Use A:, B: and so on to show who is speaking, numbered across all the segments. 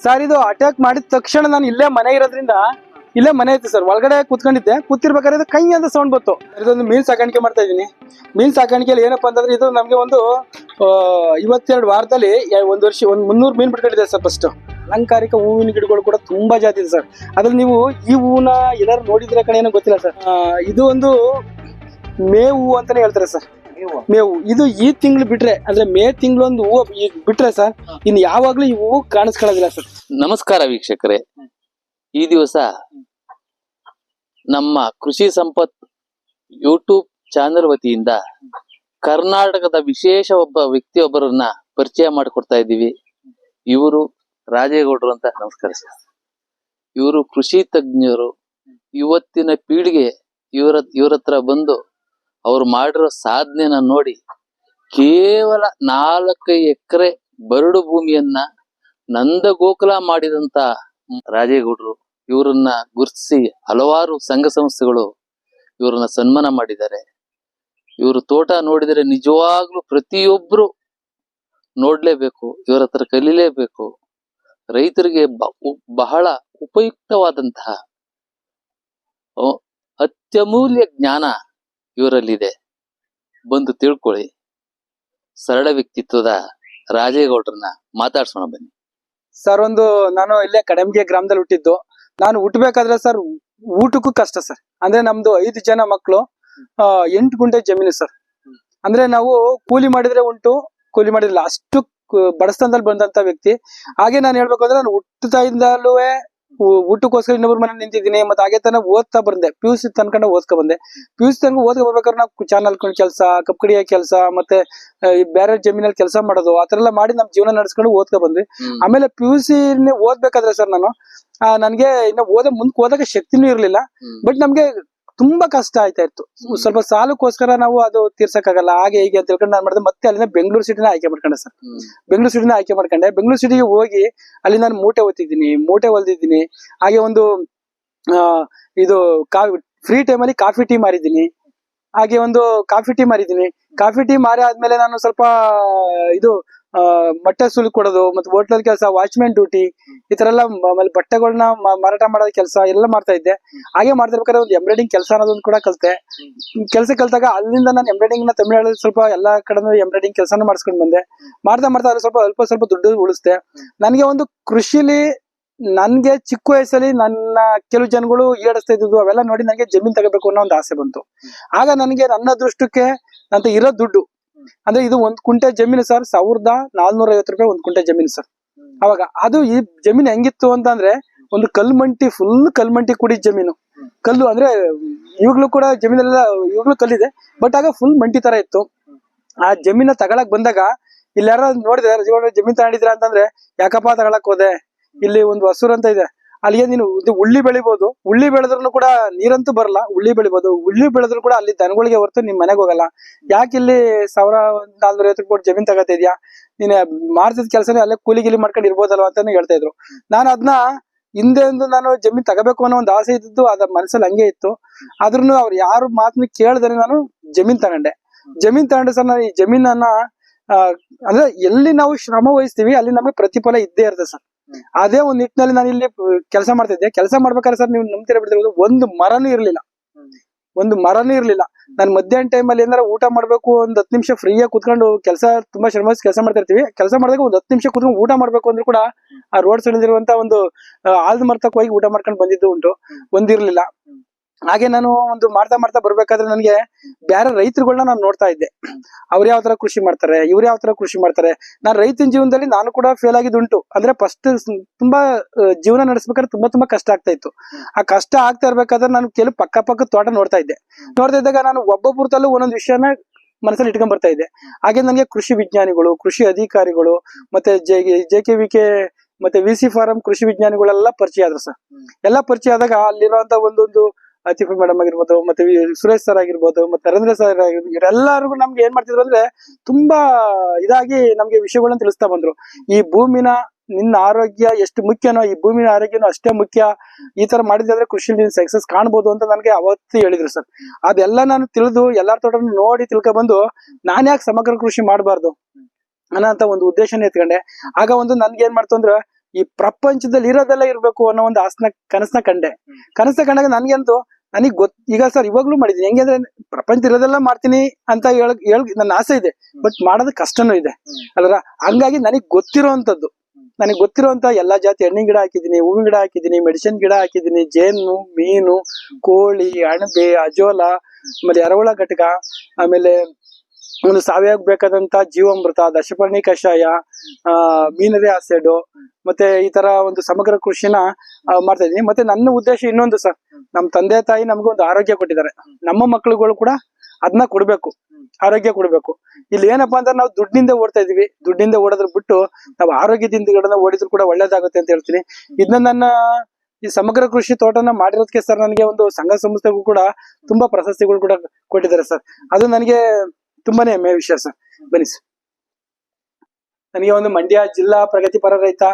A: Sir ಇದು attack ಮಾಡಿದ ತಕ್ಷಣ ನಾನು ಇಲ್ಲೇ ಮನೆ ಇರೋದ್ರಿಂದ ಇಲ್ಲೇ ಮನೆ ಐತೆ ಸರ್ ಒಳಗಡೆ ಕೂತ್ಕೊಂಡಿದ್ದೆ. ಕೂತಿರ್ಬೇಕಾದ್ರೆ ಇದು ಕೈ ಅಂತ ಸೌಂಡ್ ಬಂತು. ಇದೊಂದು ಮೀನ್ ಸಾಕಾಣಿಕೆ ಮಾಡ್ತಾ ಇದ್ದೀನಿ. ಮೀನ್ ಸಾಕಾಣಿಕೆಯಲ್ಲಿ ಏನಪ್ಪಾ ಅಂತಂದ್ರೆ ಇದು ನಮಗೆ ಒಂದು ಇವತ್ತೆರಡು ವಾರದಲ್ಲಿ ಒಂದು ವರ್ಷ, ಒಂದು ಮುನ್ನೂರು ಮೀನ್ ಬಿಟ್ಕೊಂಡಿದೆ ಸರ್ ಫಸ್ಟ್ ಅಲಂಕಾರಿಕ ಹೂವಿನ ಗಿಡಗಳು ಕೂಡ ತುಂಬಾ ಜಾತಿ ಇದೆ ಸರ್ ಅದ್ರಲ್ಲಿ ನೀವು ಈ ಹೂವನ್ನ ಎಲ್ಲರೂ ನೋಡಿದ್ರೆ ಕಡೆ ಏನೋ ಗೊತ್ತಿಲ್ಲ ಸರ್ ಇದು ಒಂದು ಮೇ ಮೇವು ಅಂತಾನೆ ಹೇಳ್ತಾರೆ ಸರ್ ಮೇವು ಇದು ಈ ತಿಂಗಳು ಬಿಟ್ರೆ ಅಂದ್ರೆ ಮೇ ತಿಂಗಳು ಒಂದು ಹೂವು ಈಗ ಬಿಟ್ರೆ ಸರ್ ಇನ್ ಯಾವಾಗ್ಲೂ ಈ ಹೂವು ಕಾಣಿಸ್ಕೊಳ್ಳೋದಿಲ್ಲ ಸರ್.
B: ನಮಸ್ಕಾರ ವೀಕ್ಷಕರೇ. ಈ ದಿವಸ ನಮ್ಮ ಕೃಷಿ ಸಂಪತ್ ಯೂಟ್ಯೂಬ್ ಚಾನೆಲ್ ವತಿಯಿಂದ ಕರ್ನಾಟಕದ ವಿಶೇಷ ಒಬ್ಬ ವ್ಯಕ್ತಿಯೊಬ್ಬರನ್ನ ಪರಿಚಯ ಮಾಡಿಕೊಡ್ತಾ ಇದ್ದೀವಿ. ಇವರು ರಾಜೇಗೌಡರು ಅಂತ ನಮಸ್ಕಾರ ಸರ್. ಇವರು ಕೃಷಿ ತಜ್ಞರು. ಇವತ್ತಿನ ಪೀಳಿಗೆ ಇವರ ಇವ್ರ ಹತ್ರ ಬಂದು ಅವ್ರು ಮಾಡಿರೋ ಸಾಧನೆನ ನೋಡಿ ಕೇವಲ ನಾಲ್ಕು ಎಕರೆ ಬರಡು ಭೂಮಿಯನ್ನ ನಂದ ಗೋಕುಲ ಮಾಡಿದಂತ ರಾಜೇಗೌಡರು, ಇವರನ್ನ ಗುರುತಿಸಿ ಹಲವಾರು ಸಂಘ ಸಂಸ್ಥೆಗಳು ಇವರನ್ನ ಸನ್ಮಾನ ಮಾಡಿದ್ದಾರೆ. ಇವರು ತೋಟ ನೋಡಿದರೆ ನಿಜವಾಗ್ಲು ಪ್ರತಿಯೊಬ್ರು ನೋಡ್ಲೇಬೇಕು, ಇವರ ಹತ್ರ ಕಲೀಲೇಬೇಕು. ರೈತರಿಗೆ ಬಹಳ ಉಪಯುಕ್ತವಾದಂತಹ ಅತ್ಯಮೂಲ್ಯ ಜ್ಞಾನ ಇವರಲ್ಲಿದೆ. ಬಂದು ತಿಳ್ಕೊಳ್ಳಿ. ಸರಳ ವ್ಯಕ್ತಿತ್ವದ ರಾಜೇಗೌಡ್ರನ್ನ ಮಾತಾಡ್ಸೋಣ ಬನ್ನಿ.
A: ಸರ್, ಒಂದು ನಾನು ಇಲ್ಲೇ ಕಡಂಗೆ ಗ್ರಾಮದಲ್ಲಿ ಹುಟ್ಟಿದ್ದು. ನಾನು ಹುಟ್ಟಬೇಕಾದ್ರೆ ಸರ್, ಊಟಕ್ಕೂ ಕಷ್ಟ ಸರ್. ಅಂದ್ರೆ ನಮ್ದು ಐದು ಜನ ಮಕ್ಕಳು ಎಂಟು ಗುಂಟೆ ಜಮೀನು ಸರ್. ಅಂದ್ರೆ ನಾವು ಕೂಲಿ ಮಾಡಿದ್ರೆ ಉಂಟು, ಕೂಲಿ ಮಾಡಿರಲಿಲ್ಲ ಅಷ್ಟು ಬಡಸ್ತನದಲ್ಲಿ ಬಂದಂತ ವ್ಯಕ್ತಿ. ಹಾಗೆ ನಾನು ಹೇಳ್ಬೇಕು ಅಂದ್ರೆ ನಾನು ಹುಟ್ಟತಾಯಿಂದಲೂ ಊಟಕ್ಕೋಸ್ಕರ ಇನ್ನೊಬ್ರ ಮನೆ ನಿಂತಿದ್ದೀನಿ ಮತ್ತೆ ಹಾಗೆ ತನಕ ಓದ್ತಾ ಬಂದೆ. ಪಿ ಯು ಸಿ ತನ್ಕೊಂಡು ಓದ್ಕೊ ಬಂದೆ. ಪಿ ಯು ಸಿ ತನಕ ಓದ್ಕೊ ಬರ್ಬೇಕಾದ್ರೆ ನಾವು ಚಾನಲ್ ಕೆಲಸ ಕಪ್ಕಡಿಯ ಕೆಲಸ ಮತ್ತೆ ಆ, ಬೇರೆ ಜಮೀನಲ್ಲಿ ಕೆಲಸ ಮಾಡೋದು ಆತರ ಎಲ್ಲ ಮಾಡಿ ನಮ್ ಜೀವನ ನಡೆಸ್ಕೊಂಡು ಓದ್ಕೊ ಬಂದ್ವಿ. ಆಮೇಲೆ ಪಿ ಯು ಸಿ ಓದ್ಬೇಕಾದ್ರೆ ಸರ್ ನಾನು ನನಗೆ ನನ್ಗೆ ಇನ್ನು ಓದ ಮುಂದಕ್ಕೆ ಓದಕ್ಕೆ ಶಕ್ತಿನೂ ಇರ್ಲಿಲ್ಲ. ಬಟ್ ನಮ್ಗೆ ತುಂಬಾ ಕಷ್ಟ ಆಯ್ತಾ ಇತ್ತು. ಸ್ವಲ್ಪ ಸಾಲಕ್ಕೋಸ್ಕರ ನಾವು ಅದು ತೀರ್ಸಕ್ಕಾಗಲ್ಲ. ಹಾಗೆ ಹೀಗೆ ಅಂತ ತಿಳ್ಕೊಂಡು ನಾನು ಮಾಡಿದೆ. ಮತ್ತೆ ಅಲ್ಲಿಂದ ಬೆಂಗಳೂರು ಸಿಟಿನ ಆಯ್ಕೆ ಮಾಡ್ಕೊಂಡೆ ಸರ್. ಬೆಂಗಳೂರು ಸಿಟಿನ ಆಯ್ಕೆ ಮಾಡ್ಕೊಂಡೆ. ಬೆಂಗಳೂರು ಸಿಟಿಗೆ ಹೋಗಿ ಅಲ್ಲಿ ನಾನು ಮೂಟೆ ಓದ್ತಿದ್ದೀನಿ ಮೂಟೆ ಹೊಲ್ದಿದ್ದೀನಿ ಹಾಗೆ ಒಂದು ಆ, ಇದು ಕಾಫಿ ಫ್ರೀ ಟೈಮಲ್ಲಿ ಕಾಫಿ ಟೀ ಮಾರಿದ್ದೀನಿ. ಹಾಗೆ ಒಂದು ಕಾಫಿ ಟೀ ಮಾರಿದ್ದೀನಿ. ಕಾಫಿ ಟೀ ಮಾರಿ ಆದ್ಮೇಲೆ ನಾನು ಸ್ವಲ್ಪ ಇದು ಬಟ್ಟೆ ಸುಲ್ ಕೊಡೋದು, ಮತ್ತೆ ಹೋಟ್ಲಲ್ಲಿ ಕೆಲಸ ವಾಚ್ಮ್ಯಾನ್ ಡ್ಯೂಟಿ ಈ ತರ ಎಲ್ಲ ಆಮೇಲೆ ಬಟ್ಟೆಗಳನ್ನ ಮಾರಾಟ ಮಾಡೋದ್ ಕೆಲಸ ಎಲ್ಲ ಮಾಡ್ತಾ ಇದ್ದೆ. ಹಾಗೆ ಮಾಡ್ತಿರ್ಬೇಕಾದ್ರೆ ಒಂದು ಎಂಬ್ರಾಯ್ಡಿಂಗ್ ಕೆಲಸ ಅನ್ನೋದೊಂದು ಕೂಡ ಕಲಿತೆ. ಕೆಲಸ ಕಲ್ತಾಗ ಅಲ್ಲಿಂದ ನಾನು ಎಂಬ್ರಾಯ್ಡಿಂಗ್ನ ತಮಿಳ್ನಾಡಲ್ಲಿ ಸ್ವಲ್ಪ ಎಲ್ಲಾ ಕಡೆ ಎಂಬ್ರಾಯ್ಡಿಂಗ್ ಕೆಲಸನೂ ಮಾಡಿಸ್ಕೊಂಡು ಬಂದೆ. ಮಾಡ್ತಾ ಮಾಡ್ತಾ ಅಲ್ಲಿ ಸ್ವಲ್ಪ ಅಲ್ಪ ಸ್ವಲ್ಪ ದುಡ್ಡು ಉಳಿಸ್ತೆ ನನಗೆ ಒಂದು ಕೃಷಿಲಿ, ನನ್ಗೆ ಚಿಕ್ಕ ವಯಸ್ಸಲ್ಲಿ ನನ್ನ ಕೆಲವು ಜನಗಳು ಈಡಸ್ತಾ ಇದ್ದು ಅವೆಲ್ಲ ನೋಡಿ ನನಗೆ ಜಮೀನ್ ತಗೋಬೇಕು ಅನ್ನೋ ಒಂದು ಆಸೆ ಬಂತು. ಆಗ ನನಗೆ ನನ್ನ ಅದೃಷ್ಟಕ್ಕೆ ನಂತ ಇರೋ ದುಡ್ಡು ಅಂದ್ರೆ ಇದು ಒಂದ್ ಕುಂಟೆ ಜಮೀನು ಸರ್ ಸಾವಿರದ ನಾಲ್ನೂರ ಐವತ್ತು ರೂಪಾಯಿ ಒಂದ್ ಕುಂಟೆ ಜಮೀನು ಸರ್. ಅವಾಗ ಅದು ಈ ಜಮೀನು ಹೆಂಗಿತ್ತು ಅಂತಂದ್ರೆ ಒಂದು ಕಲ್ಮಂಟಿ ಫುಲ್ ಕಲ್ಮಂಟಿ ಕುಡಿ ಜಮೀನು. ಕಲ್ಲು ಅಂದ್ರೆ ಇವಾಗ್ಲೂ ಕೂಡ ಜಮೀನೆಲ್ಲ ಇವಾಗ್ಲೂ ಕಲ್ಲಿದೆ ಬಟ್ ಆಗ ಫುಲ್ ಮಂಟಿ ತರ ಇತ್ತು. ಆ ಜಮೀನ ತಗೊಳಕ್ ಬಂದಾಗ ಇಲ್ಲಿ ಯಾರೋ ನೋಡಿದ್ರೆ ಜಮೀನ್ ತಗೊಂಡಿದ್ರ ಅಂತಂದ್ರೆ, ಯಾಕಪ್ಪ ತಗೊಳಕ್ ಹೋದೆ? ಇಲ್ಲಿ ಒಂದು ಹಸೂರ್ ಅಂತ ಇದೆ. ಅಲ್ಲಿಗೆ ನೀನು ಇದು ಉಳ್ಳಿ ಬೆಳಿಬಹುದು ಉಳ್ಳಿ ಬೆಳೆದ್ರು ಕೂಡ ನೀರಂತೂ ಬರಲ್ಲ, ಉಳ್ಳಿ ಬೆಳಿಬಹುದು ಉಳ್ಳಿ ಬೆಳೆದ್ರು ಕೂಡ ಅಲ್ಲಿ ದನಗಳಿಗೆ ಹೊರತು ನಿಮ್ ಮನೆಗೆ ಹೋಗಲ್ಲ. ಯಾಕೆ ಇಲ್ಲಿ ಸಾವಿರ ನಾಲ್ನೂರ ಐವತ್ತು ಕೋಟಿ ಜಮೀನ್ ತಗೋತಾ ಇದೆಯಾ? ನೀನ್ ಮಾಡ್ತಿದ್ ಕೆಲಸನೇ ಅಲ್ಲೇ ಕೂಲಿ ಗಿಲಿ ಮಾಡ್ಕೊಂಡು ಇರ್ಬೋದಲ್ವ ಅಂತಾನು ಹೇಳ್ತಾ ಇದ್ರು. ನಾನು ಅದನ್ನ ಹಿಂದೆ ಒಂದು ನಾನು ಜಮೀನ್ ತಗಬೇಕು ಅನ್ನೋ ಒಂದು ಆಸೆ ಇದ್ದು ಅದ ಮನಸ್ಸಲ್ಲಿ ಹಂಗೆ ಇತ್ತು. ಆದ್ರೂ ಅವ್ರು ಯಾರು ಮಾತನ್ನ ಕೇಳ್ದರೆ ನಾನು ಜಮೀನ್ ತಗೊಂಡೆ. ಜಮೀನ್ ತಗೊಂಡು ಸರ್ ನಾನು ಈ ಜಮೀನನ್ನ ಅಂದ್ರೆ ಎಲ್ಲಿ ನಾವು ಶ್ರಮ ವಹಿಸ್ತೀವಿ, ಅಲ್ಲಿ ನಮಗೆ ಪ್ರತಿಫಲ ಇದ್ದೇ ಇರುತ್ತೆ ಸರ್. ಅದೇ ಒಂದ್ ನಿಟ್ಟಿನಲ್ಲಿ ನಾನು ಇಲ್ಲಿ ಕೆಲಸ ಮಾಡ್ತಿದ್ದೆ ಕೆಲಸ ಮಾಡ್ಬೇಕಾದ್ರೆ ಸರ್ ನೀವು ನಂಬ್ತಿರ ಬಿಡ್ತಿರೋದು ಒಂದು ಮರನೂ ಇರ್ಲಿಲ್ಲ. ಒಂದು ಮರನೂ ಇರ್ಲಿಲ್ಲ. ನಾನು ಮಧ್ಯಾಹ್ನ ಅಲ್ಲಿ ಏನಾರ ಊಟ ಮಾಡ್ಬೇಕು, ಒಂದ್ ಹತ್ತು ನಿಮಿಷ ಫ್ರೀಯಾಗಿ ಕುತ್ಕೊಂಡು ಕೆಲಸ, ತುಂಬಾ ಶ್ರಮ ಕೆಲಸ ಮಾಡ್ತಾ ಇರ್ತೀವಿ. ಕೆಲಸ ಮಾಡಿದಾಗ ಒಂದ್ ಹತ್ತು ನಿಮಿಷ ಕುತ್ಕೊಂಡು ಊಟ ಮಾಡ್ಬೇಕು ಅಂದ್ರೂ ಕೂಡ ಆ ರೋಡ್ ಸೈಡ್ ಇರುವಂತ ಒಂದು ಆಲ್ದ ಮರ್ತಕ್ಕೆ ಹೋಗಿ ಊಟ ಮಾಡ್ಕೊಂಡು ಬಂದಿದ್ದು ಉಂಟು. ಒಂದಿರ್ಲಿಲ್ಲ ಹಾಗೆ ನಾನು ಒಂದು ಮಾಡ್ತಾ ಮಾಡ್ತಾ ಬರ್ಬೇಕಾದ್ರೆ ನನಗೆ ಬೇರೆ ರೈತರುಗಳನ್ನ ನಾನು ನೋಡ್ತಾ ಇದ್ದೆ. ಅವ್ರು ಯಾವ ತರ ಕೃಷಿ ಮಾಡ್ತಾರೆ ಇವ್ರು ಯಾವ ತರ ಕೃಷಿ ಮಾಡ್ತಾರೆ. ನಾನು ರೈತನ ಜೀವನದಲ್ಲಿ ನಾನು ಕೂಡ ಫೇಲ್ ಆಗಿದ್ದುಂಟು. ಅಂದ್ರೆ ಫಸ್ಟ್ ತುಂಬಾ ಜೀವನ ನಡೆಸ್ಬೇಕಾದ್ರೆ ತುಂಬಾ ತುಂಬಾ ಕಷ್ಟ ಆಗ್ತಾ ಇತ್ತು. ಆ ಕಷ್ಟ ಆಗ್ತಾ ಇರ್ಬೇಕಾದ್ರೆ ನಾನು ಕೆಲವು ಪಕ್ಕ ಪಕ್ಕ ತೋಟ ನೋಡ್ತಾ ಇದ್ದೆ. ನೋಡ್ತಾ ಇದ್ದಾಗ ನಾನು ಒಬ್ಬೊಬ್ಬರದಲ್ಲೂ ಒಂದೊಂದು ವಿಷಯನ ಮನಸ್ಸಲ್ಲಿ ಇಟ್ಕೊಂಡ್ ಬರ್ತಾ ಇದ್ದೆ. ಹಾಗೆ ನನಗೆ ಕೃಷಿ ವಿಜ್ಞಾನಿಗಳು ಕೃಷಿ ಅಧಿಕಾರಿಗಳು ಮತ್ತೆ J J K V K ಮತ್ತೆ ವಿ ಸಿ ಫಾರಂ ಕೃಷಿ ವಿಜ್ಞಾನಿಗಳೆಲ್ಲ ಪರಿಚಯ ಆದ್ರು ಸರ್. ಎಲ್ಲ ಪರಿಚಯ ಆದಾಗ ಅಲ್ಲಿರುವಂತ ಒಂದೊಂದು ಆತಿಫಾ ಮೇಡಮ್ ಆಗಿರ್ಬೋದು, ಮತ್ತೆ ಸುರೇಶ್ ಸರ್ ಆಗಿರ್ಬೋದು, ಮತ್ತೆ ನರೇಂದ್ರ ಸರ್ ಆಗಿರ್ಬೋದು, ಇವರೆಲ್ಲರಿಗೂ ನಮ್ಗೆ ಏನ್ ಮಾಡ್ತಿದ್ರು ಅಂದ್ರೆ ತುಂಬಾ ಇದಾಗಿ ನಮ್ಗೆ ವಿಷಯಗಳನ್ನ ತಿಳಿಸ್ತಾ ಬಂದ್ರು. ಈ ಭೂಮಿನ, ನಿನ್ನ ಆರೋಗ್ಯ ಎಷ್ಟು ಮುಖ್ಯನೋ, ಈ ಭೂಮಿನ ಆರೋಗ್ಯನೋ ಅಷ್ಟೇ ಮುಖ್ಯ. ಈ ತರ ಮಾಡಿದ್ರೆ ಕೃಷಿ ನೀನ್ ಸಕ್ಸಸ್ ಕಾಣ್ಬೋದು ಅಂತ ನನಗೆ ಅವತ್ತು ಹೇಳಿದ್ರು ಸರ್ ಅದೆಲ್ಲ ನಾನು ತಿಳಿದು, ಎಲ್ಲಾರ ತೋಟ ನೋಡಿ ತಿಳ್ಕೊ ಬಂದು, ನಾನ್ ಯಾಕೆ ಸಮಗ್ರ ಕೃಷಿ ಮಾಡಬಾರ್ದು ಅನ್ನೋಂತ ಒಂದು ಉದ್ದೇಶನ ಎತ್ಕೊಂಡೆ. ಆಗ ಒಂದು ನನ್ಗೆ ಏನ್ ಮಾಡ್ತು ಅಂದ್ರೆ ಈ ಪ್ರಪಂಚದಲ್ಲಿ ಇರೋದೆಲ್ಲ ಇರ್ಬೇಕು ಅನ್ನೋ ಒಂದು ಆಸನ ಕನಸನ್ನ ಕಂಡೆ. ಕನಸನ್ನ ಕಂಡಾಗ ನನಗೆಂತೂ, ನನಗೆ ಗೊತ್ತ ಈಗ ಸರ್ ಇವಾಗ್ಲೂ ಮಾಡಿದೀನಿ. ಹೆಂಗೆ ಅಂದ್ರೆ ಪ್ರಪಂಚ ಇರೋದೆಲ್ಲ ಮಾಡ್ತೀನಿ ಅಂತ ಹೇಳ ಹೇಳ, ನನ್ನ ಆಸೆ ಇದೆ. ಬಟ್ ಮಾಡೋದು ಕಷ್ಟನೂ ಇದೆ. ಅಲ್ರ ಹಂಗಾಗಿ ನನಗೆ ಗೊತ್ತಿರೋವಂಥದ್ದು ನನಗೆ ಗೊತ್ತಿರುವಂತ ಎಲ್ಲಾ ಜಾತಿ ಹಣ್ಣಿನ ಗಿಡ ಹಾಕಿದೀನಿ, ಹೂವಿನ ಗಿಡ ಹಾಕಿದೀನಿ, ಮೆಡಿಸಿನ್ ಗಿಡ ಹಾಕಿದೀನಿ, ಜೇನು, ಮೀನು, ಕೋಳಿ, ಅಣಬೆ, ಅಜೋಲ, ಆಮೇಲೆ ಎರವಳ ಘಟಕ, ಆಮೇಲೆ ಒಂದು ಸಾವಯವ ಬೇಕಾದಂತ ಜೀವಾಮೃತ, ದಶಪರ್ಣಿ ಕಷಾಯ, ಆ, ಮೀನರಿ ಆಸಿಡ್ ಮತ್ತೆ ಈ ತರ ಒಂದು ಸಮಗ್ರ ಕೃಷಿನ ಮಾಡ್ತಾ ಇದೀನಿ ಮತ್ತೆ ನನ್ನ ಉದ್ದೇಶ ಇನ್ನೊಂದು ಸರ್. ನಮ್ಮ ತಂದೆ ತಾಯಿ ನಮ್ಗೆ ಒಂದು ಆರೋಗ್ಯ ಕೊಟ್ಟಿದ್ದಾರೆ. ನಮ್ಮ ಮಕ್ಳುಗಳು ಕೂಡ ಅದನ್ನ ಕೊಡ್ಬೇಕು. ಆರೋಗ್ಯ ಕೊಡ್ಬೇಕು. ಇಲ್ಲಿ ಏನಪ್ಪಾ ಅಂದ್ರೆ ನಾವು ದುಡ್ಡಿಂದ ಓಡ್ತಾ ಇದೀವಿ ದುಡ್ಡಿಂದ ಓಡೋದ್ರ ಬಿಟ್ಟು ನಾವು ಆರೋಗ್ಯದಿಂದ ಗಿಡನ ಓಡಿದ್ರು ಕೂಡ ಒಳ್ಳೇದಾಗುತ್ತೆ ಅಂತ ಹೇಳ್ತೀನಿ. ಇದನ್ನ ನನ್ನ ಈ ಸಮಗ್ರ ಕೃಷಿ ತೋಟನ ಮಾಡಿರೋದಕ್ಕೆ ಸರ್ ನನಗೆ ಒಂದು ಸಂಘ ಸಂಸ್ಥೆಗೂ ಕೂಡ ತುಂಬಾ ಪ್ರಶಸ್ತಿಗಳು ಕೂಡ ಕೊಟ್ಟಿದ್ದಾರೆ ಸರ್. ಅದು ನನಗೆ ತುಂಬಾನೇ ಹೆಮ್ಮೆಯ ವಿಷಯ ಸರ್. ಬನ್ನಿ ಸರ್. ನನಗೆ ಒಂದು ಮಂಡ್ಯ ಜಿಲ್ಲಾ ಪ್ರಗತಿಪರ ರೈತ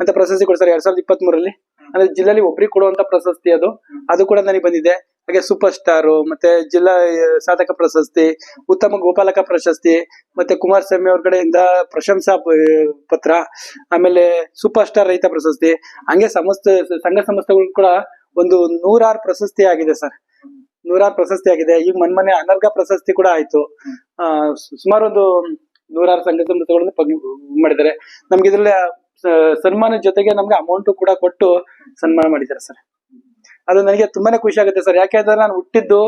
A: ಅಂತ ಪ್ರಶಸ್ತಿ ಕೊಡ್ತಾರೆ ಎರಡ್ ಸಾವಿರದ ಇಪ್ಪತ್ತ್ ಮೂರಲ್ಲಿ ಅಂದ್ರೆ ಜಿಲ್ಲೆಯಲ್ಲಿ ಒಬ್ರಿಗೆ ಕೊಡುವಂತ ಪ್ರಶಸ್ತಿ ಅದು. ಅದು ಕೂಡ ನನಗೆ ಬಂದಿದೆ. ಹಾಗೆ ಸೂಪರ್ ಸ್ಟಾರ್ ಮತ್ತೆ ಜಿಲ್ಲಾ ಸಾಧಕ ಪ್ರಶಸ್ತಿ, ಉತ್ತಮ ಗೋಪಾಲಕ ಪ್ರಶಸ್ತಿ, ಮತ್ತೆ ಕುಮಾರಸ್ವಾಮಿ ಅವ್ರ ಕಡೆಯಿಂದ ಪ್ರಶಂಸಾ ಪತ್ರ, ಆಮೇಲೆ ಸೂಪರ್ ಸ್ಟಾರ್ ರೈತ ಪ್ರಶಸ್ತಿ. ಹಂಗೆ ಸಂಸ್ಥೆ ಸಂಘ ಸಂಸ್ಥೆಗಳು ಕೂಡ ಒಂದು ನೂರಾರು ಪ್ರಶಸ್ತಿ ಆಗಿದೆ ಸರ್. ನೂರಾರು ಪ್ರಶಸ್ತಿ ಆಗಿದೆ. ಈಗ ಮೊನ್ನೆ ಅನರ್ಘ ಪ್ರಶಸ್ತಿ ಕೂಡ ಆಯ್ತು. ಆ ಸುಮಾರು ಒಂದು ನೂರಾರು ಸಂಘ ಸಂಸ್ಥೆಗಳನ್ನು ಮಾಡಿದ್ದಾರೆ. ನಮ್ಗೆ ಇದ್ರಲ್ಲಿ ಸನ್ಮಾನ ಜೊತೆಗೆ ನಮ್ಗೆ ಅಮೌಂಟ್ ಕೂಡ ಕೊಟ್ಟು ಸನ್ಮಾನ ಮಾಡಿದ್ದಾರೆ ಸರ್. ಅದು ನನಗೆ ತುಂಬಾನೇ ಖುಷಿ ಆಗುತ್ತೆ ಸರ್. ಯಾಕೆಂದ್ರೆ ನಾನು ಹುಟ್ಟಿದ್ದು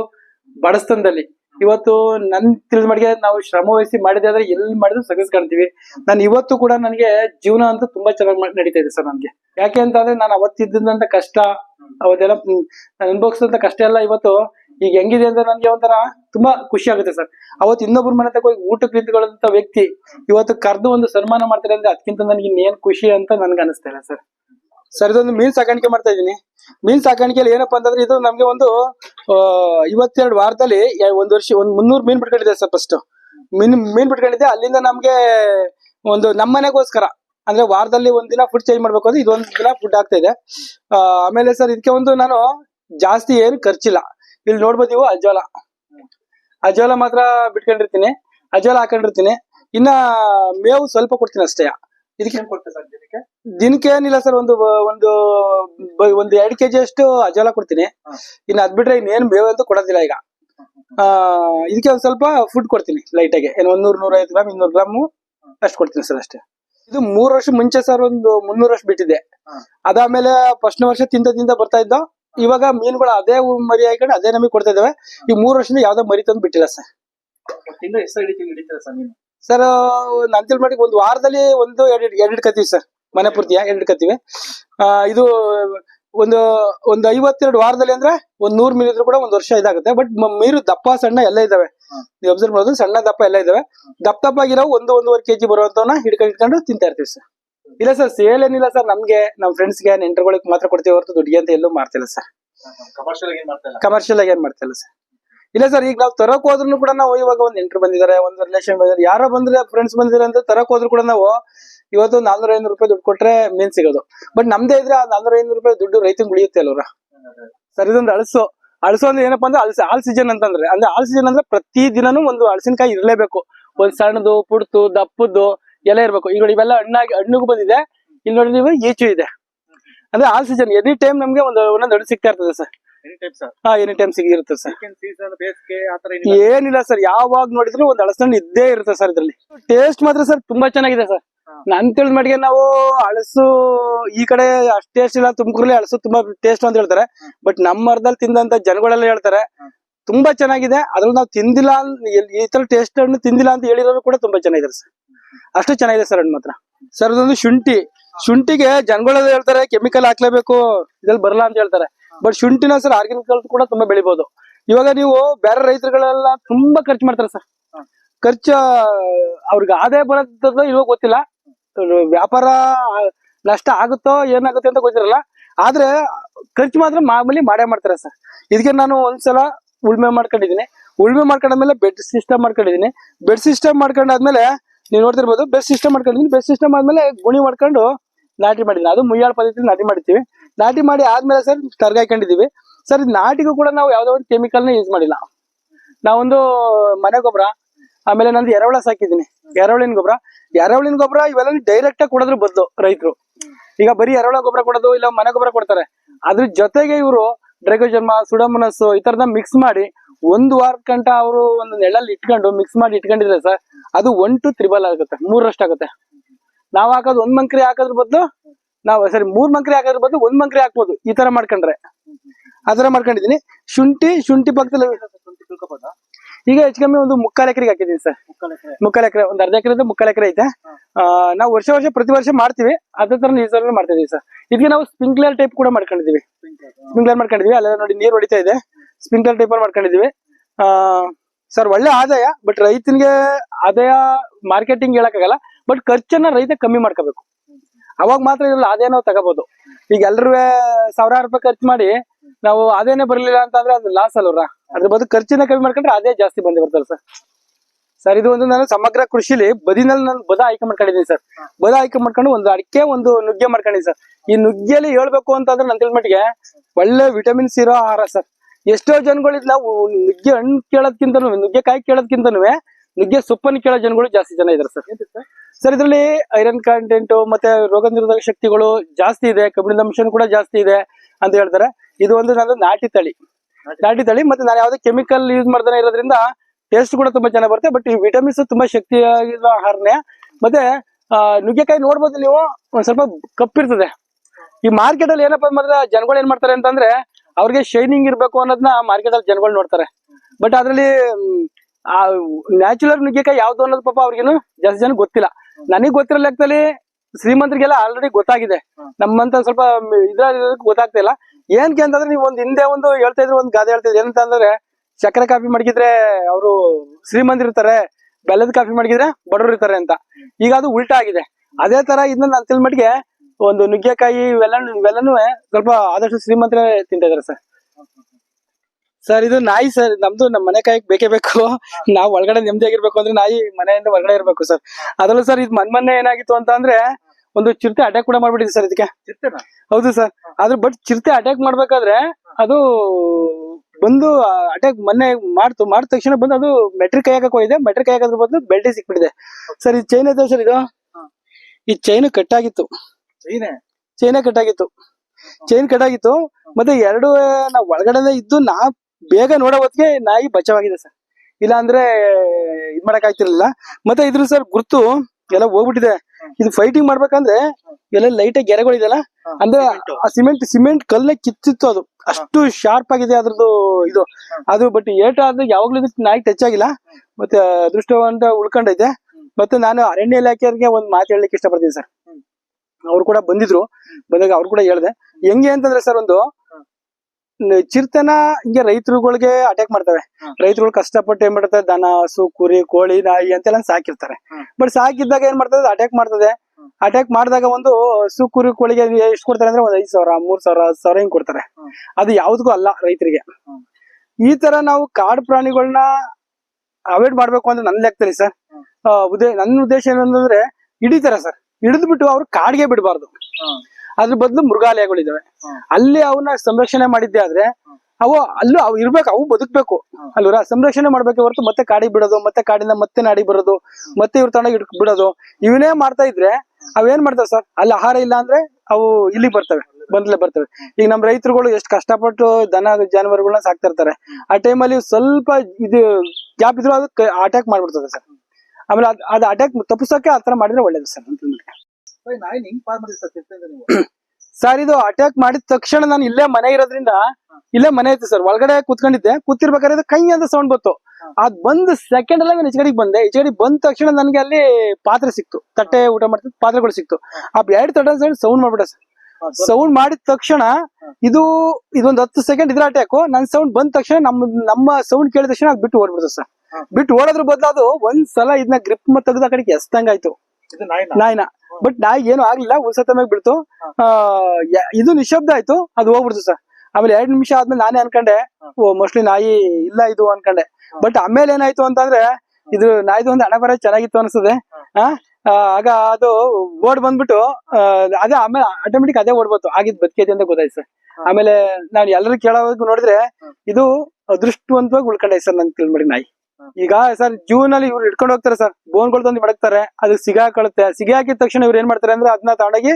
A: ಬಡಸ್ತನದಲ್ಲಿ. ಇವತ್ತು ನನ್ ತಿಳಿದ ಮಡಿಗೆ ನಾವು ಶ್ರಮ ವಹಿಸಿ ಮಾಡಿದೆ ಆದ್ರೆ ಎಲ್ಲಿ ಮಾಡಿದ್ರು ಸಕ್ಸಸ್ ಕಾಣ್ತೀವಿ. ನಾನು ಇವತ್ತು ಕೂಡ ನನಗೆ ಜೀವನ ಅಂತ ತುಂಬಾ ಚೆನ್ನಾಗಿ ನಡೀತಾ ಇದೆ ಸರ್ ನನ್ಗೆ. ಯಾಕೆ ಅಂತ ಅಂದ್ರೆ ನಾನು ಅವತ್ತಿದ್ದಂತ ಕಷ್ಟ, ಅವತ್ತೆಲ್ಲ ಅನುಭವಿಸಿದಂತ ಕಷ್ಟ ಎಲ್ಲ ಇವತ್ತು ಈಗ ಹೆಂಗಿದೆ ಅಂದ್ರೆ ನನಗೆ ಒಂಥರ ತುಂಬಾ ಖುಷಿ ಆಗುತ್ತೆ ಸರ್. ಅವತ್ತು ಇನ್ನೊಬ್ರ ಮನೆ ತಗೋ ಊಟಕ್ಕೆ ನಿಂತ್ಕೊಳ್ಳೋಂತ ವ್ಯಕ್ತಿ ಇವತ್ತು ಕರೆದು ಒಂದು ಸನ್ಮಾನ ಮಾಡ್ತಾರೆ ಅಂದ್ರೆ ಅದಕ್ಕಿಂತ ನನಗೆ ಇನ್ನೇನು ಖುಷಿ ಅಂತ ನನ್ಗೆ ಅನಿಸ್ತಾ ಇಲ್ಲ ಸರ್. ಸರ್, ಇದೊಂದು ಮೀನ್ ಸಾಕಾಣಿಕೆ ಮಾಡ್ತಾ ಇದ್ದೀನಿ. ಮೀನ್ ಸಾಕಾಣಿಕೆಯಲ್ಲಿ ಏನಪ್ಪಾ ಅಂತಂದ್ರೆ ಇದು ನಮ್ಗೆ ಒಂದು ಇವತ್ತೆರಡು ವಾರದಲ್ಲಿ ಒಂದ್ ವರ್ಷ, ಒಂದ್ ಮುನ್ನೂರು ಮೀನ್ ಬಿಟ್ಕೊಂಡಿದೆ ಸರ್ ಫಸ್ಟ್ ಮೀನ್ ಮೀನ್ ಬಿಟ್ಕೊಂಡಿದ್ದೆ ಅಲ್ಲಿಂದ ನಮ್ಗೆ ಒಂದು ನಮ್ಮನೆಗೋಸ್ಕರ ಅಂದ್ರೆ ವಾರದಲ್ಲಿ ಒಂದ್ ದಿನ ಫುಡ್ ಚೇಂಜ್ ಮಾಡ್ಬೇಕು ಅಂದ್ರೆ ಇದೊಂದ್ ದಿನ ಫುಡ್ ಆಗ್ತಾ ಇದೆ. ಆಮೇಲೆ ಸರ್, ಇದಕ್ಕೆ ಒಂದು ನಾನು ಜಾಸ್ತಿ ಏನು ಖರ್ಚಿಲ್ಲ. ಇಲ್ಲಿ ನೋಡ್ಬೋದು ನೀವು ಅಜೋಲ ಅಜೋಲ ಮಾತ್ರ ಬಿಟ್ಕೊಂಡಿರ್ತೀನಿ. ಅಜೋಲ ಹಾಕೊಂಡಿರ್ತೀನಿ. ಇನ್ನ ಮೇವು ಸ್ವಲ್ಪ ಕೊಡ್ತೀನಿ ಅಷ್ಟೇ. ಇದಕ್ಕೆ ದಿನಕ್ಕೆ? ಏನಿಲ್ಲ ಸರ್ ಒಂದು ಒಂದು ಒಂದು ಎರಡು ಕೆಜಿ ಅಷ್ಟು ಅಜೋಲ ಕೊಡ್ತೀನಿ. ಇನ್ನು ಅದ್ ಬಿಟ್ರೆ ಇನ್ನೇನು ಮೇವು ಅಂತೂ ಕೊಡೋದಿಲ್ಲ ಈಗ. ಆ ಇದಕ್ಕೆ ಒಂದ್ ಸ್ವಲ್ಪ ಫುಡ್ ಕೊಡ್ತೀನಿ ಲೈಟ್ ಆಗಿ. ಏನು ಒಂದ್ ನೂರ್ ನೂರೈವತ್ತು ಗ್ರಾಮ್ ಇನ್ನೂರು ಗ್ರಾಮು ಅಷ್ಟು ಕೊಡ್ತೀನಿ ಸರ್ ಅಷ್ಟೇ. ಇದು ಮೂರು ವರ್ಷ ಮುಂಚೆ ಸರ್ ಒಂದು ಮುನ್ನೂರು ವರ್ಷ ಬಿಟ್ಟಿದೆ. ಅದಾದ್ಮೇಲೆ ಫಸ್ಟ್ ವರ್ಷ ತಿಂತ ತಿಂತ ಬರ್ತಾ ಇದ್ದೋ ಇವಾಗ ಮೀನುಗಳು ಅದೇ ಮರಿ ಹಾಕೊಂಡು ಅದೇ ನಮಗೆ ಕೊಡ್ತಾ ಇದಾವೆ. ಈ ಮೂರು ವರ್ಷದಿಂದ ಯಾವ್ದೋ ಮರಿ ತಂದು ಬಿಟ್ಟಿಲ್ಲ ಸರ್.
C: ತಿಂಗಳು ಎಷ್ಟು ಹಿಡಿತೀವಿ ಹಿಡಿತೀರಾ ಸರ್ ನೀನು
A: ಸರ್ ನಾನು ಒಂದು ವಾರದಲ್ಲಿ ಒಂದು ಎರಡು ಎರಡು ಕತ್ತೀವಿ ಸರ್. ಮನೆ ಪೂರ್ತಿಯ ಎರಡು ಆ, ಇದು ಒಂದು ಒಂದು ಐವತ್ತೆರಡು ವಾರದಲ್ಲಿ ಅಂದ್ರೆ ಒಂದ್ ನೂರ್ ಮೀನ್ ಇದ್ರು ಕೂಡ ಒಂದ್ ವರ್ಷ ಇದಾಗುತ್ತೆ. ಬಟ್ ಮೀರು ದಪ್ಪ ಸಣ್ಣ ಎಲ್ಲ ಇದಾವೆ. ನೀವು ಅಬ್ಸರ್ವ್ ಮಾಡೋದು ಸಣ್ಣ ದಪ್ಪ ಎಲ್ಲ ಇದಾವೆ. ದಪ್ಪ ದಪ್ಪ ಆಗಿರೋ ಒಂದು ಒಂದೂವರೆ ಕೆಜಿ ಬರುವಂತವನ್ನ ಹಿಡ್ಕೊಂಡು ಇಟ್ಕೊಂಡು ತಿಂತಾ ಇರ್ತೀವಿ ಸರ್. ಇಲ್ಲ ಸರ್ ಸೇಲ್ ಏನಿಲ್ಲ ಸರ್. ನಮ್ಗೆ ನಮ್ ಫ್ರೆಂಡ್ಸ್ಗೆ ನೆಂಟರ್ಗಳಿಗೆ ಮಾತ್ರ ಕೊಡ್ತೀವಿ ಹೊರತು ದುಡ್ಡಿಗೆ ಅಂತ ಎಲ್ಲೂ ಮಾಡ್ತಿಲ್ಲ ಸರ್.
C: ಕಮರ್ಷಿಯಲ್ ಆಗಿ ಏನ್ ಮಾಡ್ತಾ ಇಲ್ಲ?
A: ಕಮರ್ಷಿಯಲ್ ಆಗಿ ಏನ್ ಮಾಡ್ತಿಲ್ಲ ಸರ್. ಇಲ್ಲ ಸರ್ ಈಗ ನಾವು ತರಕ್ ಹೋದ್ರು ಕೂಡ ನಾವು ಇವಾಗ ಒಂದ್ ನೆಂಟರು ಬಂದಿದ್ದಾರೆ ಒಂದ್ ರಿಲೇಷನ್ ಬಂದಿದ್ದಾರೆ. ಯಾರೋ ಬಂದ್ರೆ ಫ್ರೆಂಡ್ಸ್ ಬಂದಿದ್ದಾರೆ ಅಂತ ತರಕ್ ಹೋದ್ರು ಕೂಡ ನಾವು ಇವತ್ತು ನಾಲ್ನೂರ ಐನೂರು ರೂಪಾಯಿ ದುಡ್ಡು ಕೊಟ್ರೆ ಮೀನ್ ಸಿಗೋದು. ಬಟ್ ನಮ್ದೇ ಇದ್ರೆ ಆ ನಾಲ್ನೂರ ಐನೂರು ರೂಪಾಯಿ ದುಡ್ಡು ರೈತಂಗ್ ಉಳಿಯುತ್ತೆ ಅಲ್ವರ? ಸರ್ ಇದೊಂದು ಅಳಸು. ಅಳಸು ಅಂದ್ರೆ ಏನಪ್ಪಾ ಅಂದ್ರೆ ಅಲ್ಸ ಆಲ್ ಸೀಸನ್ ಅಂತಂದ್ರೆ. ಅಂದ್ರೆ ಆಲ್ ಸೀಸನ್ ಅಂದ್ರೆ ಪ್ರತಿ ದಿನನೂ ಒಂದು ಅಳಸಿನಕಾಯಿ ಇರ್ಲೇಬೇಕು. ಒಂದ್ ಸಣ್ಣದು ಪುಡ್ತು ದಪ್ಪದ್ದು ಎಲ್ಲ ಇರ್ಬೇಕು. ಈಗ ನೋಡಿ ಇವೆಲ್ಲ ಹಣ್ಣಾಗಿ ಹಣ್ಣಿಗೂ ಬಂದಿದೆ. ಇಲ್ಲಿ ನೋಡಿ ನೀವು ಈಚು ಇದೆ. ಅಂದ್ರೆ ಆಲ್ ಸೀಸನ್ ಎನಿ ಟೈಮ್ ನಮ್ಗೆ ಒಂದು ಒಂದೊಂದು ಹಣ್ಣು ಸಿಗ್ತಾ ಇರ್ತದೆ ಸರ್. ಹಾ ಎನಿ ಟೈಮ್ ಸಿಗಿರುತ್ತೆ ಸರ್.
C: ಏನಿಲ್ಲ?
A: ಸರ್. ಯಾವಾಗ ನೋಡಿದ್ರು ಒಂದ್ ಹಳಸಣ್ಣು ಇದ್ದೇ ಇರುತ್ತೆ ಸರ್ ಇದ್ರಲ್ಲಿ. ಟೇಸ್ಟ್ ಮಾತ್ರ ಸರ್ ತುಂಬಾ ಚೆನ್ನಾಗಿದೆ ಸರ್. ನನ್ ತಿಳಿದ ಮಟ್ಟಿಗೆ ನಾವು ಹಳಸು ಈ ಕಡೆ ಅಷ್ಟ್ ಟೇಸ್ಟ್ ಇಲ್ಲ. ತುಮಕೂರಲ್ಲಿ ಹಳಸು ತುಂಬಾ ಟೇಸ್ಟ್ ಅಂತ ಹೇಳ್ತಾರೆ. ಬಟ್ ನಮ್ಮ ಮರದಲ್ಲಿ ತಿಂದಂತ ಜನಗಳೆಲ್ಲ ಹೇಳ್ತಾರೆ ತುಂಬಾ ಚೆನ್ನಾಗಿದೆ. ಅದ್ರಲ್ಲಿ ನಾವು ತಿಂದಿಲ್ಲ ಈ ತರ ಟೇಸ್ಟ್ ಹಣ್ಣು ತಿಂದಿಲ್ಲ ಅಂತ ಹೇಳಿರೋರು ಕೂಡ ತುಂಬಾ ಚೆನ್ನಾಗಿದೆ ಸರ್. ಅಷ್ಟು ಚೆನ್ನಾಗಿದೆ ಸರ್ ಹಣ್ಣು ಮಾತ್ರ. ಸರ್, ಅದೊಂದು ಶುಂಠಿ. ಶುಂಠಿಗೆ ಜನಗಳೆಲ್ಲ ಹೇಳ್ತಾರೆ ಕೆಮಿಕಲ್ ಹಾಕ್ಲೇಬೇಕು, ಇದ್ರಲ್ಲಿ ಬರಲ್ಲ ಅಂತ ಹೇಳ್ತಾರೆ. ಬಟ್ ಶುಂಠಿನ ಸರ್ ಆರ್ಗ್ಯಾನಿಕ್ ಕೂಡ ತುಂಬಾ ಬೆಳಿಬಹುದು ಇವಾಗ ನೀವು ಬೇರೆ ರೈತರುಗಳೆಲ್ಲ ತುಂಬಾ ಖರ್ಚು ಮಾಡ್ತಾರೆ ಸರ್ ಖರ್ಚು, ಅವ್ರಿಗೆ ಆದಾಯ ಬರೋದ ಇವಾಗ ಗೊತ್ತಿಲ್ಲ. ವ್ಯಾಪಾರ ನಷ್ಟ ಆಗುತ್ತೋ ಏನಾಗುತ್ತೆ ಅಂತ ಗೊತ್ತಿರಲ್ಲ. ಆದ್ರೆ ಖರ್ಚು ಮಾತ್ರ ಮಾಮೂಲಿ ಮಾಡೇ ಮಾಡ್ತಾರೆ ಸರ್ ಇದಕ್ಕೆ ನಾನು ಒಂದ್ಸಲ ಉಳ್ಮೆ ಮಾಡ್ಕೊಂಡಿದೀನಿ ಉಳ್ಮೆ ಮಾಡ್ಕೊಂಡಾದ್ಮೇಲೆ ಬೆಡ್ ಸಿಸ್ಟಮ್ ಮಾಡ್ಕೊಂಡಿದೀನಿ ಬೆಡ್ ಸಿಸ್ಟಮ್ ಮಾಡ್ಕೊಂಡಾದ್ಮೇಲೆ ನೀವು ನೋಡ್ತಿರ್ಬೋದು ಬೆಸ್ಟ್ ಸಿಸ್ಟಮ್ ಮಾಡ್ಕೊಂಡಿದ್ದೀನಿ ಬೆಸ್ಟ್ ಸಿಸ್ಟಮ್ ಆದ್ಮೇಲೆ ಗುಣಿ ಮಾಡ್ಕೊಂಡು ನಾಟಿ ಮಾಡಿದ್ವಿ ಅದು ಮುಯ್ಯಾಳ ಪದ್ಧತಿ ನಾಟಿ ಮಾಡ್ತೀವಿ. ನಾಟಿ ಮಾಡಿ ಆದ್ಮೇಲೆ ಸರ್ ಟರ್ಗ ಹಾಕೊಂಡಿದೀವಿ. ಸರ್ ನಾಟಿಗೂ ಕೂಡ ನಾವು ಯಾವ್ದೋ ಒಂದು ಕೆಮಿಕಲ್ನ ಯೂಸ್ ಮಾಡಿಲ್ಲ. ನಾವೊಂದು ಮನೆ ಗೊಬ್ಬರ ಆಮೇಲೆ ನಂದು ಎರೆಹುಳ ಸಾಕಿದ್ದೀನಿ. ಎರೆಹುಳಿನ ಗೊಬ್ಬರ ಎರೆಹುಳಿನ ಗೊಬ್ಬರ ಇವೆಲ್ಲ ಡೈರೆಕ್ಟ್ ಆಗಿ ಕೊಡೋದ್ರ ಬದಲು ರೈತರು. ಈಗ ಬರೀ ಎರೆಹುಳ ಗೊಬ್ಬರ ಕೊಡೋದು ಇಲ್ಲ ಮನೆ ಗೊಬ್ಬರ ಕೊಡ್ತಾರೆ. ಅದ್ರ ಜೊತೆಗೆ ಇವರು ಡ್ರೈಗೋಜನ್ಮ, ಸುಡಮನಸ್ಸು ಈ ತರದ ಮಿಕ್ಸ್ ಮಾಡಿ ಒಂದು ವಾರ ಗಂಟ ಅವರು ಒಂದು ನೆಳಲ್ಲಿ ಇಟ್ಕೊಂಡು ಮಿಕ್ಸ್ ಮಾಡಿ ಇಟ್ಕೊಂಡಿದ್ರೆ ಸರ್. ಅದು ಒನ್ ಟು ತ್ರಿಬಲ್ ಆಗುತ್ತೆ. ಮೂರರಷ್ಟು ಆಗುತ್ತೆ. ನಾವ್ ಹಾಕೋದು ಒಂದ್ ಮಂಕ್ರಿ ಹಾಕೋದ್ರ ಬದಲು ನಾವು ಸರಿ ಮೂರ್ ಮಂಕ್ರಿ ಹಾಕೋದ್ರ ಬದಲು ಒಂದ್ ಮಂಕ್ರಿ ಹಾಕ್ಬೋದು. ಈ ತರ ಮಾಡ್ಕೊಂಡ್ರೆ. ಆ ತರ ಮಾಡ್ಕೊಂಡಿದೀನಿ. ಶುಂಠಿ ಶುಂಠಿ ಪಕ್ಕದಲ್ಲಿ ಈಗ ಹೆಚ್ಚು ಕಮ್ಮಿ ಒಂದು ಮುಕ್ಕಾಲ್ ಎಕರೆಗೆ ಹಾಕಿದೀನಿ ಸರ್.
C: ಮುಕ್ಕಾಲ್ ಎಕರೆ,
A: ಒಂದ್ ಅರ್ಧ ಎಕರೆ ಮುಕ್ಕಾಲ್ ಎಕರೆ ಐತೆ. ನಾವು ವರ್ಷ ವರ್ಷ ಪ್ರತಿ ವರ್ಷ ಮಾಡ್ತೀವಿ. ಅದೇ ತರ ಈ ಸಲ ಸರ್. ಇದಕ್ಕೆ ನಾವು ಸ್ಪ್ರಿಂಕ್ಲರ್ ಟೈಪ್ ಕೂಡ ಮಾಡ್ಕೊಂಡಿದೀವಿ. ಸ್ಪ್ರಿಂಕ್ಲರ್ ಮಾಡ್ಕೊಂಡಿದೀವಿ. ಅಲ್ಲೆಲ್ಲ ನೋಡಿ ನೀರ್ ಹೊಡಿತಾ ಇದೆ. ಸ್ಪ್ರಿಂಕ್ಲರ್ ಟೈಪ್ ಅಲ್ಲಿ ಮಾಡ್ಕೊಂಡಿದೀವಿ. ಆ ಸರ್, ಒಳ್ಳೆ ಆದಾಯ ಬಟ್ ರೈತನಿಗೆ ಆದಾಯ ಮಾರ್ಕೆಟಿಂಗ್ ಹೇಳಕ್ಕಾಗಲ್ಲ ಬಟ್ ಖರ್ಚನ್ನ ರೈತ ಕಮ್ಮಿ ಮಾಡ್ಕೋಬೇಕು. ಅವಾಗ ಮಾತ್ರ ಇದ್ರಲ್ಲಿ ಆದಾಯ ನಾವು ತಗೋಬಹುದು ಈಗ ಎಲ್ರೂ ಸಾವಿರಾರು ರೂಪಾಯಿ ಖರ್ಚು ಮಾಡಿ ನಾವು ಆದಾಯನೇ ಬರಲಿಲ್ಲ ಅಂತಂದ್ರೆ ಅದು ಲಾಸ್ ಅಲ್ವರ? ಅದ್ರ ಬದಲು ಖರ್ಚನ್ನ ಕಮ್ಮಿ ಮಾಡ್ಕೊಂಡ್ರೆ ಆದಾಯ ಜಾಸ್ತಿ ಬಂದೇ ಬರ್ತಲ್ಲ ಸರ್. ಸರ್, ಇದು ಒಂದು ನಾನು ಸಮಗ್ರ ಕೃಷಿಲಿ ಬದಿನಲ್ಲಿ ನಾನು ಬದ ಆಯ್ಕೆ ಮಾಡ್ಕೊಂಡಿದ್ದೀನಿ ಸರ್. ಬದ ಆಯ್ಕೆ ಮಾಡ್ಕೊಂಡು ಒಂದು ಅಡಿಕೆ, ಒಂದು ನುಗ್ಗೆ ಮಾಡ್ಕೊಂಡಿದ್ದೀನಿ ಸರ್. ಈ ನುಗ್ಗೆಯಲ್ಲಿ ಹೇಳ್ಬೇಕು ಅಂತಂದ್ರೆ ನನ್ನ ತಿಳ್ಮಟ್ಟಿಗೆ ಒಳ್ಳೆ ವಿಟಮಿನ್ಸ್ ಇರೋ ಆಹಾರ ಸರ್. ಎಷ್ಟೋ ಜನಗಳು ನಾವು ನುಗ್ಗೆ ಹಣ್ಣು ಕೇಳೋದ್ಕಿಂತನೂ ನುಗ್ಗೆಕಾಯಿ ಕೇಳೋದ್ಕಿಂತನೂ ನುಗ್ಗೆ ಸೊಪ್ಪನ್ನು ಕೇಳೋ ಜನಗಳು ಜಾಸ್ತಿ ಜನ ಇದಾರೆ ಸರ್. ಸರ್? ಇದರಲ್ಲಿ ಐರನ್ ಕಂಟೆಂಟ್ ಮತ್ತೆ ರೋಗ ನಿರೋಧಕ ಶಕ್ತಿಗಳು ಜಾಸ್ತಿ ಇದೆ ಕಬ್ಬಿಣದ ಅಂಶ ಕೂಡ ಜಾಸ್ತಿ ಇದೆ ಅಂತ ಹೇಳ್ತಾರೆ. ಇದು ಒಂದು ನಾನು ನಾಟಿ ತಳಿ. ನಾಟಿ ತಳಿ ಮತ್ತೆ ನಾನು ಯಾವ್ದೇ ಕೆಮಿಕಲ್ ಯೂಸ್ ಮಾಡ್ತಾನೆ ಇರೋದ್ರಿಂದ ಟೇಸ್ಟ್ ಕೂಡ ತುಂಬಾ ಚೆನ್ನಾಗಿ ಬರುತ್ತೆ ಬಟ್ ಈ ವಿಟಮಿನ್ಸ್ ತುಂಬಾ ಶಕ್ತಿಯಾಗಿರೋ ಆಹಾರನೇ. ಮತ್ತೆ ಆ, ನುಗ್ಗೆಕಾಯಿ ನೋಡ್ಬೋದು ನೀವು ಒಂದ್ ಸ್ವಲ್ಪ ಕಪ್ಪಿರ್ತದೆ. ಈ ಮಾರ್ಕೆಟ್ ಅಲ್ಲಿ ಏನಪ್ಪಾ ಮಾಡಿದ್ರೆ ಜನಗಳು ಏನ್ ಮಾಡ್ತಾರೆ ಅಂತಂದ್ರೆ ಅವ್ರಿಗೆ ಶೈನಿಂಗ್ ಇರ್ಬೇಕು ಅನ್ನೋದನ್ನ ಮಾರ್ಕೆಟ್ ಅಲ್ಲಿ ಜನಗಳು ನೋಡ್ತಾರೆ. ಬಟ್ ಅದ್ರಲ್ಲಿ, ಆ ನ್ಯಾಚುರಲ್ ನುಗ್ಗೆಕಾಯಿ ಯಾವ್ದು ಅನ್ನೋದು ಪಾಪ ಅವ್ರಿಗೇನು ಜಾಸ್ತಿ ಜನ ಗೊತ್ತಿಲ್ಲ. ನನಗ್ ಗೊತ್ತಿರೋ ಲೆಕ್ಕದಲ್ಲಿ ಶ್ರೀಮಂತರಿಗೆಲ್ಲ ಆಲ್ರೆಡಿ ಗೊತ್ತಾಗಿದೆ. ನಮ್ಮಂತ ಸ್ವಲ್ಪ ಇದ್ರ ಗೊತ್ತಾಗ್ತಾ ಇಲ್ಲ. ಏನ್ಕೆ ಅಂತಂದ್ರೆ ನೀವು ಒಂದ್ ಹಿಂದೆ ಒಂದು ಹೇಳ್ತಾ ಇದ್ರು, ಒಂದ್ ಗಾದೆ ಹೇಳ್ತಾ ಇದ್ರು. ಏನಂತ ಅಂದ್ರೆ ಸಕ್ಕರೆ ಕಾಫಿ ಮಡಗಿದ್ರೆ ಅವರು ಶ್ರೀಮಂತರಿರ್ತಾರೆ ಬೆಲ್ಲದ ಕಾಫಿ ಮಡಗಿದ್ರೆ ಬಡವರು ಇರ್ತಾರೆ ಅಂತ. ಈಗ ಅದು ಉಲ್ಟಾ ಆಗಿದೆ. ಅದೇ ತರ ಇದನ್ನ ನಾನು ತಿಳ್ ಮಟ್ಟಿಗೆ ಒಂದು ನುಗ್ಗೆಕಾಯಿ ಇವೆಲ್ಲ ಇವೆಲ್ಲನೂ ಸ್ವಲ್ಪ ಆದಷ್ಟು ಶ್ರೀಮಂತರೇ ತಿಂತಾ ಇದಾರೆ ಸರ್. ಸರ್ ಇದು ನಾಯಿ ಸರ್ ನಮ್ದು ನಮ್ಮ ಮನೆ ಕಾಯಕ್ ಬೇಕೇ ಬೇಕು. ನಾವು ಒಳಗಡೆ ನೆಮ್ಮದಿಯಾಗಿರ್ಬೇಕು ಅಂದ್ರೆ ನಾಯಿ ಮನೆಯಿಂದ ಒಳಗಡೆ ಇರ್ಬೇಕು ಸರ್. ಅದ್ರಲ್ಲೂ ಸರ್ ಇದು ಮನ್ ಮೊನ್ನೆ ಏನಾಗಿತ್ತು ಅಂತ ಅಂದ್ರೆ ಒಂದು ಚಿರತೆ ಅಟ್ಯಾಕ್ ಕೂಡ ಮಾಡ್ಬಿಟ್ಟಿದೆ ಸರ್ ಇದಕ್ಕೆ. ಹೌದು ಸರ್. ಆದ್ರೆ ಬಟ್ ಚಿರತೆ ಅಟ್ಯಾಕ್ ಮಾಡ್ಬೇಕಾದ್ರೆ ಅದು ಬಂದು ಅಟ್ಯಾಕ್ ಮೊನ್ನೆ ಮಾಡ್ತು ಮಾಡಿದ ತಕ್ಷಣ ಬಂದು ಅದು ಮೆಟ್ರಿಕ್ ಕಾಯಕಕ್ಕೆ ಹೋಗಿದೆ. ಮೆಟ್ರಿಕ್ ಕಾಯಕದ್ರ ಬದಲು ಬೆಲ್ಟೆ ಸಿಕ್ಬಿಟ್ಟಿದೆ. ಸರ್ ಇದು ಚೈನ್ ಐತೆ ಸರ್ ಇದು? ಈ ಚೈನ್ ಕಟ್ ಆಗಿತ್ತು.
C: ಚೈನೆ
A: ಚೈನೇ ಕಟ್ ಆಗಿತ್ತು. ಚೈನ್ ಕಟ್ ಆಗಿತ್ತು. ಮತ್ತೆ ಎರಡು ನಾವು ಒಳಗಡೆ ಇದ್ದು ನಾ ಬೇಗ ನೋಡೋ ಹೊತ್ತಿಗೆ ನಾಯಿ ಬಚಾವಾಗಿದೆ ಸರ್. ಇಲ್ಲ ಅಂದ್ರೆ ಇದ್ ಮಾಡಕ್ ಆಗ್ತಿರ್ಲಿಲ್ಲ. ಮತ್ತೆ ಇದ್ರ ಸರ್ ಗುರ್ತು ಎಲ್ಲ ಹೋಗ್ಬಿಟ್ಟಿದೆ. ಇದು ಫೈಟಿಂಗ್ ಮಾಡ್ಬೇಕಂದ್ರೆ ಎಲ್ಲ ಲೈಟ್ ಗೆರೆಗಳಿದೆಯಲ್ಲ ಅಂದ್ರೆ ಆ ಸಿಮೆಂಟ್ ಸಿಮೆಂಟ್ ಕಲ್ಲೇ ಕಿತ್ತಿತ್ತು ಅದು. ಅಷ್ಟು ಶಾರ್ಪ್ ಆಗಿದೆ ಅದ್ರದ್ದು ಇದು. ಅದು ಬಟ್ ಏಟ ಆದ್ರೆ ಯಾವಾಗ್ಲೂ ನಾಯಿ ಟಚ್ ಆಗಿಲ್ಲ. ಮತ್ತೆ ಅದೃಷ್ಟವಂತ ಉಳ್ಕೊಂಡೈತೆ. ಮತ್ತೆ ನಾನು ಅರಣ್ಯ ಇಲಾಖೆಯವ್ರಿಗೆ ಒಂದ್ ಮಾತು ಹೇಳಲಿಕ್ಕೆ ಇಷ್ಟಪಡ್ತೀನಿ ಸರ್. ಅವ್ರು ಕೂಡ ಬಂದಿದ್ರು. ಬಂದಾಗ ಅವ್ರು ಕೂಡ ಹೇಳ್ದೆ ಹೆಂಗೆ ಅಂತಂದ್ರೆ ಸರ್ ಒಂದು ಚಿರ್ತನ ಹಿಂಗೆ ರೈತರುಗಳಿಗೆ ಅಟ್ಯಾಕ್ ಮಾಡ್ತವೆ. ರೈತರುಗಳು ಕಷ್ಟಪಟ್ಟು ಏನ್ ಮಾಡ್ತಾರೆ ದನ ಹಸು ಕುರಿ ಕೋಳಿ ನಾಯಿ ಅಂತೆಲ್ಲ ಸಾಕಿರ್ತಾರೆ. ಬಟ್ ಸಾಕಿದ್ದಾಗ ಏನ್ ಮಾಡ್ತದೆ ಅಟ್ಯಾಕ್ ಮಾಡ್ತದೆ. ಅಟ್ಯಾಕ್ ಮಾಡಿದಾಗ ಒಂದು ಹಸು ಕುರಿ ಕೋಳಿಗೆ ಎಷ್ಟು ಕೊಡ್ತಾರೆ ಅಂದ್ರೆ ಒಂದ್ ಐದ್ ಸಾವಿರ ಮೂರ್ ಸಾವಿರ ಹತ್ತು ಸಾವಿರ ಹಿಂಗ್ ಕೊಡ್ತಾರೆ. ಅದು ಯಾವ್ದಕ್ಕೂ ಅಲ್ಲ ರೈತರಿಗೆ. ಈ ತರ ನಾವು ಕಾಡು ಪ್ರಾಣಿಗಳನ್ನ ಅವಾಯ್ಡ್ ಮಾಡ್ಬೇಕು ಅಂತ ನನ್ನ ಲೆಕ್ಕದಲ್ಲಿ ಸರ್. ಉದೇ ನನ್ನ ಉದ್ದೇಶ ಏನಂದ್ರೆ ಹಿಡಿತಾರ ಸರ್. ಹಿಡಿದು ಬಿಟ್ಟು ಅವ್ರು ಕಾಡಿಗೆ ಬಿಡಬಾರ್ದು. ಅದ್ರ ಬದಲು ಮೃಗಾಲಯಗಳಿದಾವೆ. ಅಲ್ಲಿ ಅವನ್ನ ಸಂರಕ್ಷಣೆ ಮಾಡಿದ್ದೆ ಆದ್ರೆ ಅವು ಅಲ್ಲೂ ಅವು ಇರ್ಬೇಕು ಅವು ಬದುಕ್ಬೇಕು. ಅಲ್ವರ ಸಂರಕ್ಷಣೆ ಮಾಡ್ಬೇಕು ಹೊರತು ಮತ್ತೆ ಕಾಡಿಗೆ ಬಿಡೋದು ಮತ್ತೆ ಕಾಡಿಂದ ಮತ್ತೆ ನಾಡಿಗೆ ಬರೋದು ಮತ್ತೆ ಇವ್ರ ತಗೊಂಡೋಗಿ ಇಡ್ ಬಿಡೋದು. ಇವನೇ ಮಾಡ್ತಾ ಇದ್ರೆ ಅವೇನ್ ಮಾಡ್ತಾವೆ ಸರ್? ಅಲ್ಲಿ ಆಹಾರ ಇಲ್ಲ ಅಂದ್ರೆ ಅವು ಇಲ್ಲಿ ಬರ್ತವೆ ಬಂದ್ಲೆ ಬರ್ತವೆ. ಈಗ ನಮ್ ರೈತರುಗಳು ಎಷ್ಟು ಕಷ್ಟಪಟ್ಟು ದನ ಜಾನುವಾರುಗಳನ್ನ ಸಾಕ್ತಿರ್ತಾರೆ ಆ ಟೈಮಲ್ಲಿ ಸ್ವಲ್ಪ ಇದು ಗ್ಯಾಪ್ ಇದ್ರು ಅದು ಅಟ್ಯಾಕ್ ಮಾಡ್ಬಿಡ್ತದೆ ಸರ್. ಆಮೇಲೆ ಅದ್ ಅದು ಅಟ್ಯಾಕ್ ತಪ್ಪಿಸೋಕೆ ಆ ತರ ಮಾಡಿದ್ರೆ ಒಳ್ಳೇದು ಸರ್ ಅಂತ
C: ಓಯ್, ನಾಯಿ ಹಿಂಗ್ ಪಾರ್ ಮಾಡಿರ್ತಾರೆ ಚಿರತೆಯಿಂದ ನೀವು.
A: ಸರ್ ಇದು ಅಟ್ಯಾಕ್ ಮಾಡಿದ ತಕ್ಷಣ ನಾನು ಇಲ್ಲೇ ಮನೆ ಇರೋದ್ರಿಂದ ಇಲ್ಲೇ ಮನೆ ಐತೆ ಸರ್ ಒಳಗಡೆ ಕೂತ್ಕೊಂಡಿದ್ದೆ. ಕೂತಿರ್ಬೇಕಾದ್ರೆ ಕೈ ಅಂತ ಸೌಂಡ್ ಬಂತು. ಅದ್ ಬಂದ್ ಸೆಕೆಂಡ್ ಅಲ್ಲ ನಾನು ಈಚೆಗಡೆಗೆ ಬಂದೆ. ಈಚೆಗಡೆಗೆ ಬಂದ ತಕ್ಷಣ ನನಗೆ ಅಲ್ಲಿ ಪಾತ್ರೆ ಸಿಕ್ತು. ತಟ್ಟೆ ಊಟ ಮಾಡ್ತಿದ್ ಪಾತ್ರೆಗಳು ಸಿಕ್ತು. ಆ ಎರಡು ತಟ್ಟೆ ಸೈಡ್ ಸೌಂಡ್ ಮಾಡ್ಬಿಟ್ಟ ಸರ್. ಸೌಂಡ್ ಮಾಡಿದ ತಕ್ಷಣ ಇದು ಇದೊಂದು ಹತ್ತು ಸೆಕೆಂಡ್ ಇದ್ರ ಅಟ್ಯಾಕು ನನ್ ಸೌಂಡ್ ಬಂದ ತಕ್ಷಣ ನಮ್ಮ ನಮ್ಮ ಸೌಂಡ್ ಕೇಳಿದ ತಕ್ಷಣ ಅದ್ ಬಿಟ್ಟು ಓಡ್ಬಿಡ್ತು ಸರ್. ಬಿಟ್ಟು ಓಡೋದ್ರ ಬದಲು ಅದು ಒಂದ್ ಸಲ ಇದನ್ನ ಗ್ರಿಪ್ ಮತ್ತೆ ತೆಗೆದ ಕಡೆಗೆ ಎಸ್ತಂಗಾಯ್ತು
C: ನಾಯಿನ?
A: ಬಟ್ ನಾಯಿ ಏನು ಆಗ್ಲಿಲ್ಲ ಉಲ್ಸತ ಮ್ಯಾಗ ಬಿಡ್ತು. ಆ, ಇದು ನಿಶಬ್ದ ಆಯ್ತು ಅದು ಹೋಗ್ಬಿಡ್ತು ಸರ್. ಆಮೇಲೆ ಎರಡು ನಿಮಿಷ ಆದ್ಮೇಲೆ ನಾನೇ ಅನ್ಕೊಂಡೆ ಓ ಮೋಸ್ಟ್ಲಿ ನಾಯಿ ಇಲ್ಲ ಇದು ಅನ್ಕೊಂಡೆ. ಬಟ್ ಆಮೇಲೆ ಏನಾಯ್ತು ಅಂತಂದ್ರೆ ಇದು ನಾಯ್ದು ಒಂದು ಹಣ ಬರ ಚೆನ್ನಾಗಿತ್ತು ಅನ್ಸುತ್ತೆ. ಆಗ ಅದು ಓಡ್ ಬಂದ್ಬಿಟ್ಟು ಅದೇ ಆಮೇಲೆ ಆಟೋಮೆಟಿಕ್ ಅದೇ ಓಡ್ಬೋದು ಆಗಿದ್ ಬದುಕೈತೆ ಅಂತ ಗೊತ್ತಾಯ್ತು ಸರ್. ಆಮೇಲೆ ನಾನು ಎಲ್ಲರೂ ಕೇಳೋವಾಗ ನೋಡಿದ್ರೆ ಇದು ಅದೃಷ್ಟವಂತವಾಗಿ ಉಳ್ಕೊಂಡೈತೆ ಸರ್ ನನ್ ತಿಳ್ಮಡಿ ನಾಯಿ. ಈಗ ಸರ್ ಜೂನ್ ಅಲ್ಲಿ ಇವ್ರು ಇಟ್ಕೊಂಡು ಹೋಗ್ತಾರೆ ಸರ್. ಬೋನ್ಗಳು ತಂದು ಬಡಕ್ತಾರೆ ಅದಕ್ಕೆ ಸಿಗ ಸಿಗಾಕೊಳ್ಳುತ್ತೆ ಸಿಗ ಹಾಕಿದ ತಕ್ಷಣ ಇವ್ರು ಏನ್ ಮಾಡ್ತಾರೆ ಅಂದ್ರೆ ಅದನ್ನ ತಗೊಂಡೋಗಿ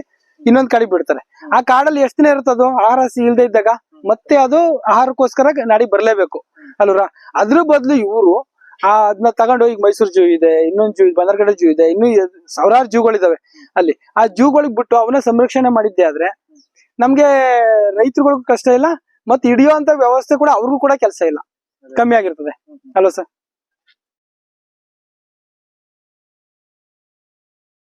A: ಇನ್ನೊಂದ್ ಕಾಡಿಗೆ ಬಿಡ್ತಾರೆ. ಆ ಕಾಡಲ್ಲಿ ಎಷ್ಟು ದಿನ ಇರ್ತದೋ ಆಹಾರ ಸಿ- ಇಲ್ದೇ ಇದ್ದಾಗ ಮತ್ತೆ ಅದು ಆಹಾರಕ್ಕೋಸ್ಕರ ನಾಡಿ ಬರ್ಲೇಬೇಕು. ಅಲ್ವರ ಅದ್ರ ಬದಲು ಇವರು ಆ ಅದನ್ನ ತಗೊಂಡು ಈಗ ಮೈಸೂರು ಜೂ ಇದೆ, ಇನ್ನೊಂದು ಜೂ ಬಂದರ್ಗಡೆ ಜೂ ಇದೆ, ಇನ್ನು ಸಾವಿರಾರು ಜೂಗಳಿದಾವೆ ಅಲ್ಲಿ. ಆ ಜೂಗಳಿಗೆ ಬಿಟ್ಟು ಅವನ್ನ ಸಂರಕ್ಷಣೆ ಮಾಡಿದ್ದೆ ಆದ್ರೆ ನಮ್ಗೆ ರೈತರುಗಳಿಗೂ ಕಷ್ಟ ಇಲ್ಲ, ಮತ್ತೆ ಅಂತ ವ್ಯವಸ್ಥೆ ಕೂಡ ಅವ್ರಿಗೂ ಕೂಡ ಕೆಲಸ ಇಲ್ಲ. ಕಮ್ಮಿ ಆಗಿರ್ತದೆ. ಅಲ್ವಾ ಸರ್?